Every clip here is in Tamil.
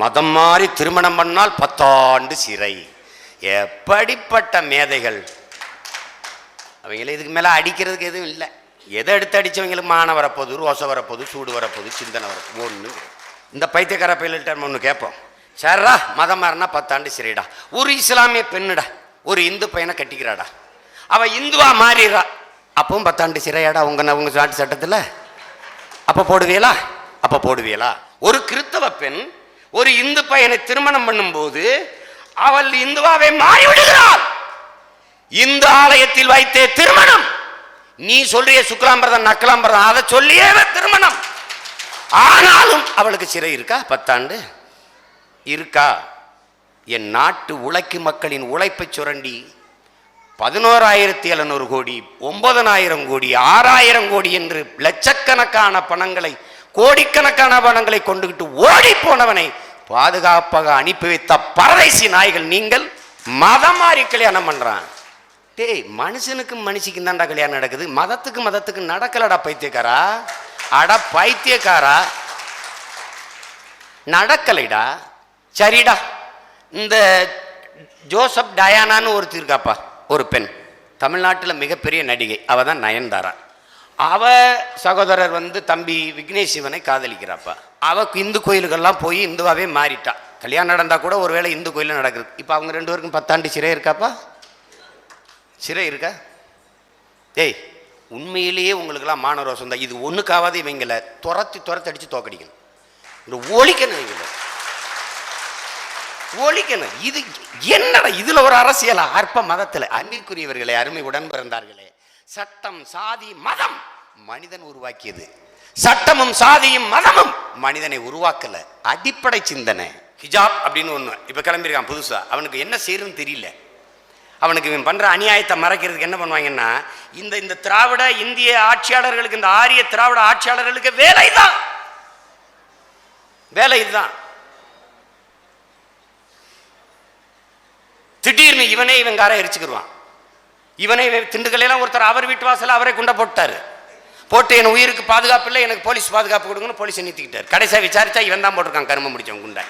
மதம் மாறி திருமணம் பண்ணால் பத்தாண்டு சிறை. எப்படிப்பட்ட மேதைகள்? அவங்கள இதுக்கு மேலே அடிக்கிறதுக்கு எதுவும் இல்லை. எதை எடுத்து அடித்தவங்களுக்கு மான வரப்போகுது ரோசை வரப்போகுது சூடு வரப்போகுது சிந்தனை வரப்போகுது ஒன்று இந்த பைத்தியக்கார பயில்கிட்ட ஒன்று கேட்போம். சரிடா மதம் மாறினா பத்தாண்டு சிறைடா. ஒரு இஸ்லாமிய பெண்ணுடா ஒரு இந்து பையனை கட்டிக்கிறாடா. அவள் இந்துவா மாறிடுறா. அப்பவும் பத்தாண்டு சிறையாடா உங்க உங்க நாட்டு சட்டத்தில்? அப்போ போடுவீங்களா அப்போ போடுவீங்களா ஒரு கிறித்தவ பெண் ஒரு இந்து பையனை திருமணம் பண்ணும்போது அவள் இந்துவாவை மாறிவிடுகிறாள். இந்து ஆலயத்தில் வைத்தே திருமணம். நீ சொல்றிய சுக்லாம்பரதன் நக்கலாம்பிரதம் அதை சொல்லியே திருமணம். ஆனாலும் அவளுக்கு சிறை இருக்கா? பத்தாண்டு. இருக்கா? என் நாட்டு உழைக்கு மக்களின் உழைப்பை சுரண்டி பதினோராயிரத்தி எழுநூறு கோடி ஒன்பதனாயிரம் கோடி ஆறாயிரம் கோடி என்று லட்சக்கணக்கான பணங்களை கோடிக்கணக்கான பணங்களை கொண்டுகிட்டு ஓடி போனவனை பாதுகாப்பாக அனுப்பி வைத்த பரதேசி நாய்கள் நீங்கள் மதம் மாறி கல்யாணம் பண்ணுறான் டேய் மனுஷனுக்கும் மனுஷிக்கும் தான்டா கல்யாணம் நடக்குது. மதத்துக்கு மதத்துக்கு நடக்கலடா பைத்தியக்காரா? அட பைத்தியக்காரா? நடக்கலைடா. சரிடா. இந்த ஜோசப் டயானான்னு ஒருத்தி இருக்காப்பா ஒரு பெண். தமிழ்நாட்டில் மிகப்பெரிய நடிகை. அவள் தான் நயன்தாரா. அவ சகோதரர் வந்து தம்பி விக்னேஷ் சிவனை காதலிக்கிறாப்பா. அவ இந்து கோயிலுக்கெல்லாம் போய் இந்துவாவே மாறிட்டா. கல்யாணம் நடந்தா கூட ஒருவேளை இந்து கோயிலில் நடக்குது. இப்போ அவங்க ரெண்டு பேருக்கும் பத்தாண்டு சிறை இருக்காப்பா? சிறை இருக்கா? ஏய் உண்மையிலேயே உங்களுக்கெல்லாம் மானரோசம் தான். இது ஒன்றுக்காவது இவங்களை துரத்தி துரத்தி அடித்து தோக்கடிக்கணும். இந்த ஒழிக்கணும் இவங்களை. ஒழிக்கணும். இது என்னடா இதுல ஒரு அரசியல்? அற்ப மதத்தில். அன்பிற்குரியவர்களை அருமை உடன் பிறந்தார்களே. சட்டம் சாதி மதம். மனிதன் உருவாக்கியது. சட்டமும் சாதியும் மதமும் மனிதனை உருவாக்கல. அடிப்படை சிந்தனை. ஹிஜாப் அப்படின்னு ஒன்று இப்போ கிளம்பியிருக்கான் புதுசாக அவனுக்கு என்ன செய்யறதுன்னு தெரியல. அவனுக்கு இவன் பண்ணுற அநியாயத்தை மறைக்கிறதுக்கு என்ன பண்ணுவாங்கன்னா இந்த இந்த திராவிட இந்திய ஆட்சியாளர்களுக்கு இந்த ஆரிய திராவிட ஆட்சியாளர்களுக்கு வேலை தான் வேலை இதுதான். திடீர்னு இவனே இவன் காரை எரிச்சுக்கிடுவான் இவனை இவன் ஒருத்தர் அவர் வீட்டு வாசலில் அவரே குண்டை போட்டார். போட்டு என் உயிருக்கு பாதுகாப்பு இல்லை எனக்கு போலீஸ் பாதுகாப்பு கொடுங்கன்னு போலீஸ் நிறுத்திக்கிட்டார். கடைசியாக விசாரிச்சா இவன் தான் போட்டிருக்கான் கரும முடிச்சவன் குண்டை.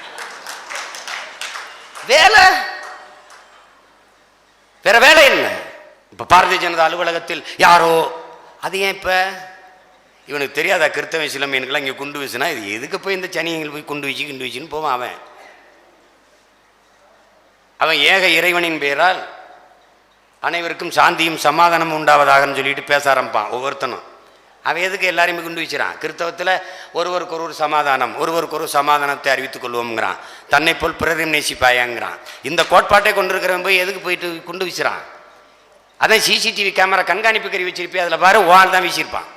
வேலை? வேற வேலை என்ன? இப்போ பாரதிய ஜனதா அலுவலகத்தில் யாரோ அது ஏன் இப்போ? இவனுக்கு தெரியாதா கிறித்தவன் சிலமையனுக்கெல்லாம் இங்கே குண்டு வீசுனா? இது எதுக்கு போய் இந்த சனியங்கள் போய் குண்டு வீச்சு குண்டு வீச்சுன்னு போவான் அவன்? அவன் ஏக இறைவனின் பெயரால் அனைவருக்கும் சாந்தியும் சமாதானமும் உண்டாவதாகன்னு சொல்லிட்டு பேச ஆரம்பிப்பான் ஒவ்வொருத்தனும். அவன் எதுக்கு எல்லாரையுமே குண்டு வச்சுறான் கிறிஸ்தவத்தில் ஒருவருக்கு ஒரு சமாதானம் ஒருவருக்கு ஒரு சமாதானத்தை அறிவித்துக் கொள்வோம்ங்கிறான். தன்னை போல் பிறரையும் நேசிப்பாயாங்கிறான் இந்த கோட்பாட்டை கொண்டிருக்கிறவன் போய் எதுக்கு போயிட்டு குண்டு வச்சுறான் அதான் சிசிடிவி கேமரா கண்காணிப்பு கருவி வச்சிருப்பே அதில் பாரு வாழ் தான் வீசியிருப்பான்.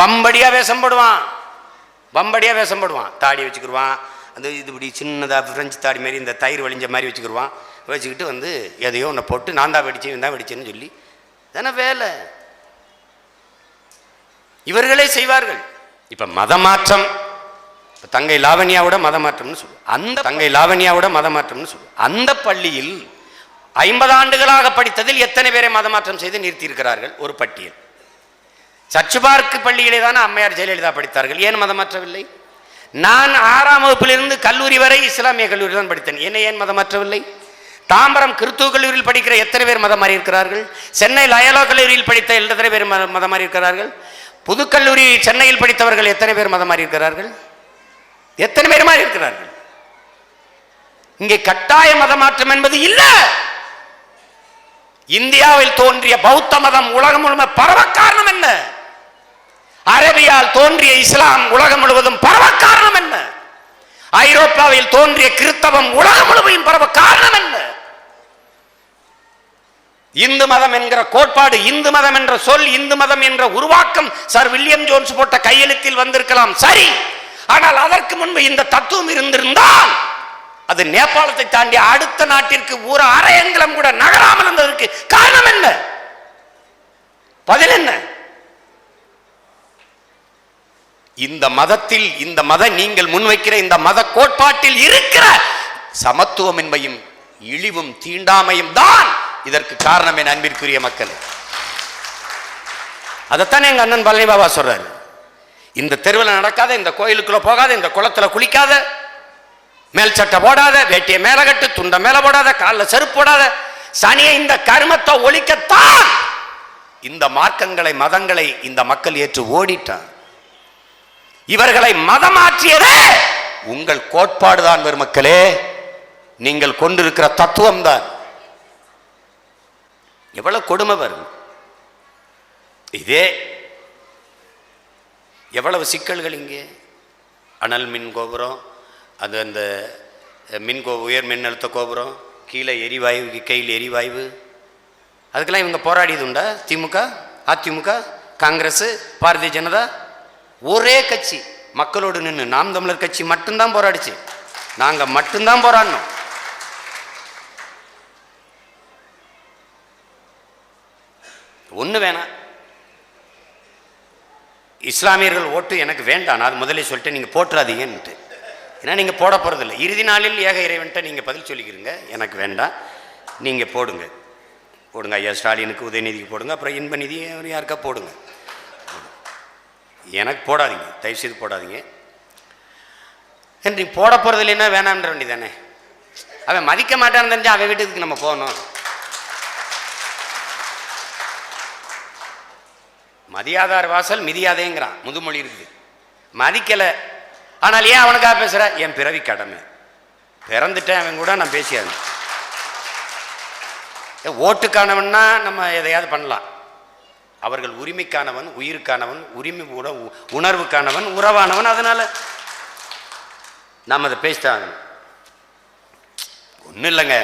வம்படியாக வேஷம் போடுவான் வம்படியாக வேஷம் போடுவான் தாடி வச்சுக்கிடுவான் அந்த இது இப்படி சின்னதாக ஃப்ரெஞ்சு தாடி மாதிரி இந்த தயிர் வழிஞ்ச மாதிரி வச்சுக்கிடுவான் வச்சுக்கிட்டு வந்து எதையோ ஒன்று போட்டு நான் தான் வெடிச்சேன் இவன் தான் வெடிச்சேன்னு சொல்லி தானே வேலை. இவர்களே செய்வார்கள். இப்ப மதமாற்றம் இப்ப தங்கை லாவண்யாவோட மதமாற்றம்னு சொல்லு. அந்த தங்கை லாவண்யாவோட மதமாற்றம்னு சொல்லு. அந்த பள்ளியில் ஐம்பது ஆண்டுகளாக படித்ததில் எத்தனை பேரை மதமாற்றம் செய்து நிறுத்தியிருக்கிறார்கள்? ஒரு பட்டியல். சர்ச்சு பார்க் பள்ளியிலே தானே அம்மையார் ஜெயலலிதா படித்தார்கள். ஏன் மதமாற்றவில்லை? நான் ஆறாம் வகுப்பிலிருந்து கல்லூரி வரை இஸ்லாமிய கல்லூரி தான் படித்தேன். என்ன ஏன் மதமாற்றவில்லை? தாம்பரம் கிறித்துவ கல்லூரியில் படிக்கிற எத்தனை பேர் மதம் மாறி இருக்கிறார்கள்? சென்னை லயலோ கல்லூரியில் படித்த எத்தனை பேர் மதம் மாறி இருக்கிறார்கள்? புதுக்கல்லூரி சென்னையில் படித்தவர்கள் எத்தனை பேர் மதம் மாறி இருக்கிறார்கள்? எத்தனை பேர் மாறி இருக்கிறார்கள்? இங்கே கட்டாய மதமாற்றம் என்பது இல்லை! இந்தியாவில் தோன்றிய பௌத்த மதம் உலகம் முழுமை பரவ காரணம் என்ன? அரபியால் தோன்றிய இஸ்லாம் உலகம் முழுவதும் பரவ காரணம் என்ன? ஐரோப்பாவில் தோன்றிய கிறித்தவம் உலகம் முழுவதும் பரவ காரணம் என்ன? இந்து மதம் என்கிற கோட்பாடு இந்து மதம் என்ற சொல் இந்து மதம் என்ற உருவாக்கம் சார் வில்லியம் ஜோன்ஸ் போட்ட கையெழுத்தில் வந்திருக்கலாம். சரி. ஆனால் அதற்கு முன்பு இந்த தத்துவம் இருந்திருந்தால் அது நேபாளத்தை தாண்டி அடுத்த நாட்டிற்கு ஒரு அரையங்கலம் கூட நகராமல் இருந்ததற்கு காரணம் என்ன? பதில் என்ன? இந்த மதத்தில் இந்த மத நீங்கள் முன்வைக்கிற இந்த மத கோட்பாட்டில் இருக்கிற சமத்துவமின்மையும் இழிவும் தீண்டாமையும் தான் இதற்கு காரணம் என் அன்பிற்குரிய மக்கள். அதைத்தான் எங்க அண்ணன் பழனி பாபா சொல்றாரு. இந்த தெருவில் நடக்காத இந்த கோயிலுக்குள்ள போகாத இந்த குளத்துல குளிக்காத மேல் சட்டை போடாத வேட்டியை மேல கட்டு துண்டை மேல போடாத காலில் செருப்பு போடாத சனியை இந்த கருமத்தை ஒழிக்கத்தான்! இந்த மார்க்கங்களை மதங்களை இந்த மக்கள் ஏற்று ஓடிட்டான். இவர்களை மதமாற்றியதே! உங்கள் கோட்பாடுதான் பெருமக்களே. நீங்கள் கொண்டிருக்கிற தத்துவம் எவ்வளோ எவ்வளவு கொடுமை பாருங்க. இதே எவ்வளவு சிக்கல்கள் இங்கே. அனல் மின் கோபுரம் அது அந்த மின் கோ உயர் மின்னழுத்த கோபுரம் கீழே எரிவாயு கையில் எரிவாயு. அதுக்கெல்லாம் இவங்க போராடியது உண்டா? திமுக அதிமுக காங்கிரஸ் பாரதிய ஜனதா? ஒரே கட்சி மக்களோடு நின்று நாம் தமிழர் கட்சி மட்டும்தான் போராடிச்சு. நாங்கள் மட்டும்தான் போராடினோம் ஒன்று வேணாம். இஸ்லாமியர்கள் ஓட்டு எனக்கு வேண்டாம். நான் அது சொல்லிட்டு நீங்கள் போட்டுறாதீங்கன்ட்டு ஏன்னா நீங்கள் போட போகிறதில்ல இறுதி நாளில் ஏக இறைவன்ட்ட நீங்கள் பதில் சொல்லிக்கிறீங்க. எனக்கு வேண்டாம். நீங்கள் போடுங்க. போடுங்க. ஐயா ஸ்டாலினுக்கு உதயநிதிக்கு போடுங்க. அப்புறம் இன்ப நிதி யாருக்கா போடுங்க? எனக்கு போடாதீங்க. தயவுசெய்து போடாதீங்க. நீ போட போகிறது இல்லைன்னா வேணான்ற வேண்டி தானே? அவன் மதிக்க மாட்டான்னு தெரிஞ்சு அவன் வீட்டுக்கு நம்ம போகணும். மதியாதார் வாசல் மிதியாதேங்கிறான். முதுமொழி இருக்குது. மதிக்கலை. ஆனால் ஏன் அவனுக்காக பேசுகிற என் பிறவி கடமை. பிறந்துட்டேன் அவன் கூட நான் பேசியாது ஓட்டுக்கானவன்னா நம்ம எதையாவது பண்ணலாம். அவர்கள் உரிமைக்கானவன் உயிருக்கானவன் உரிமை உண உணர்வுக்கானவன் உறவானவன் அதனால நாம் அதை பேசிட்டாங்க ஒன்றும் இல்லைங்க.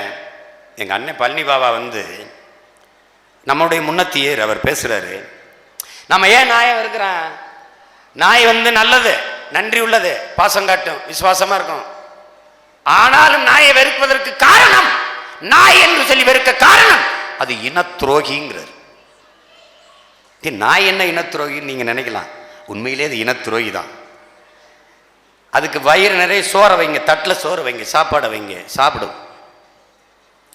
எங்கள் அண்ணன் பழனி பாபா வந்து நம்முடைய முன்னத்தியர் அவர் பேசுகிறாரு நம்ம ஏன் நாயை இருக்கிறான் நாய் வந்து நல்லது நன்றி உள்ளது பாசம் காட்டும் விசுவாசமா இருக்கும். ஆனாலும் நாயை வெறுப்பதற்கு காரணம் நாய் என்று சொல்லி வெறுக்க காரணம் அது இனத்துரோகிங்கிறார். ஏய், நாய் என்ன இனத்துரோகின்னு நீங்க நினைக்கலாம். உண்மையிலே அது இனத்துரோகி தான். அதுக்கு வயிறு நிறைய சோறை வைங்க தட்டில் சோறு வைங்க சாப்பாடை வைங்க சாப்பிடும்.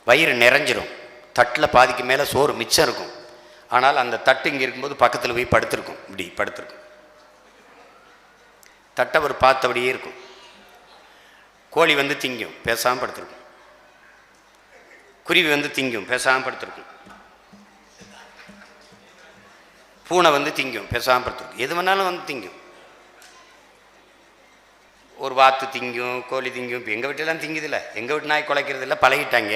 வயிறு நிறைஞ்சிரும். தட்டில் பாதிக்கு மேலே சோறு மிச்சம் இருக்கும். ஆனால் அந்த தட்டு இங்கே இருக்கும்போது பக்கத்தில் போய் படுத்திருக்கும். இப்படி படுத்திருக்கும். தட்டை அவர் பார்த்தபடியே இருக்கும். கோழி வந்து திங்கும் பேசாமல் படுத்திருக்கும். குருவி வந்து திங்கும் பேசாமல் படுத்திருக்கும். பூனை வந்து திங்கும் பேசாமல் படுத்திருக்கும். எது வேணாலும் வந்து திங்கும். ஒரு வாத்து திங்கும் கோழி திங்கும் இப்போ எங்கள் வீட்டிலலாம் திங்குதில்ல. எங்கள் வீட்டு நாய் குலைக்கிறது இல்லை பழகிட்டாங்க.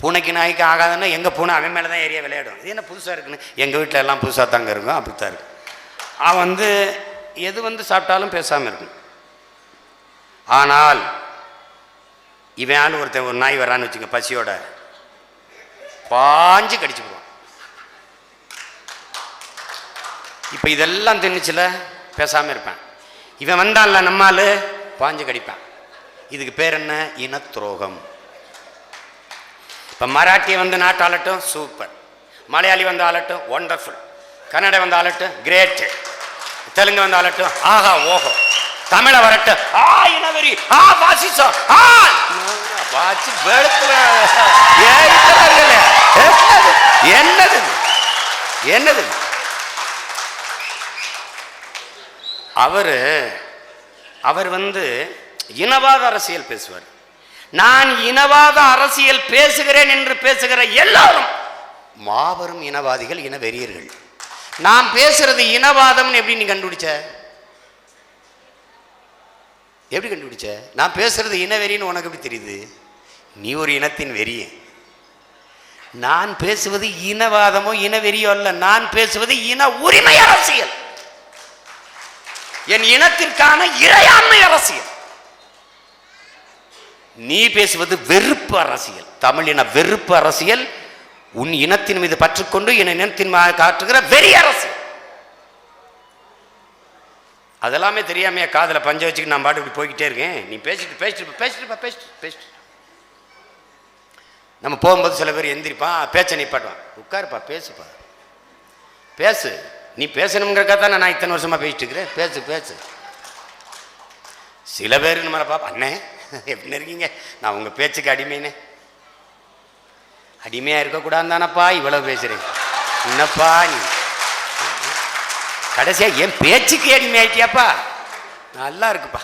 பூனைக்கு நாய்க்கு ஆகாதுன்னா எங்கள் பூனை அவன் மேலே தான் ஏரியா விளையாடும். இது என்ன புதுசாக இருக்குன்னு? எங்கள் வீட்டில் எல்லாம் புதுசாக தாங்க இருக்கும். அப்படி தான் இருக்கும் அவன் வந்து எது வந்து சாப்பிட்டாலும் பேசாமல் இருக்கும் ஆனால் இவன் ஆள் ஒருத்தன் ஒரு நாய் வரான்னு வச்சுங்க பசியோட. பாஞ்சு கடிச்சு போடுவான். இப்போ இதெல்லாம் தின்னுச்சுல பேசாமல் இருப்பேன். இவன் வந்தான்ல நம்மால் பாஞ்சு கடிப்பான். இதுக்கு பேர் என்ன? இனத்துரோகம் இப்போ மராட்டி வந்து நாட்டாளட்டும் சூப்பர். மலையாளி வந்து ஆளட்டும் ஒண்டர்ஃபுல் கன்னட வந்து ஆளட்டும் கிரேட் தெலுங்கு வந்து ஆளட்டும் ஆஹா ஓஹோ. தமிழை வரட்டும். ஆ இனவெறி. ஆ வாசிச்சோம் ஆ வாசி என்னது? என்னது? என்னது? அவர் அவர் வந்து இனவாத அரசியல் பேசுவார். நான் இனவாத அரசியல் பேசுகிறேன் என்று பேசுகிற எல்லாரும் மாபெரும் இனவாதிகள் இன வெறியர்கள். நான் பேசுறது இனவாதம்னு எப்படி நீ கண்டுபிடிச்ச? எப்படி கண்டுபிடிச்ச? நான் பேசுறது இனவெறின்னு உனக்கு எப்படி தெரியுது? நீ ஒரு இனத்தின் வெறிய. நான் பேசுவது இனவாதமோ இனவெறியோ அல்ல. நான் பேசுவது இன உரிமை அரசியல். என் இனத்திற்கான இறையாண்மை அரசியல். நீ பேசுவது வெறுப்பு அரசியல். தமிழின வெறுப்பு அரசியல் உன் இனத்தின் மீது பற்றுக்கொண்டு என் இனத்தின் காட்டுகிற வெறி அரசியல். அதெல்லாமே தெரியாமையா காதில் பஞ்ச வச்சுக்கு நான் பாட்டு இப்படி போய்கிட்டே இருக்கேன். நீ பேசிட்டு பேசிட்டு பேசிட்டு பேசிட்டு பேசிட்டு. நம்ம போகும்போது சில பேர் எந்திரிப்பான் பேச்ச நிப்பாட்டுவான் உட்காருப்பா பேசுப்பா. பேசு. நீ பேசணுங்கிறக்காக தான் நான் இத்தனை வருஷமாக பேசிட்டு இருக்கிறேன். பேசு பேசு. சில பேர் நம்மளை பாப்பா அண்ணே எப்படி இருக்கீங்க? நான் உங்கள் பேச்சுக்கு அடிமைன்னு அடிமையாக இருக்கக்கூடாது தானப்பா இவ்வளவு பேசுகிறேன் என்னப்பா நீ? கடைசியாக என் பேச்சுக்கு அடிமையாயிட்டியாப்பா? நல்லா இருக்குப்பா.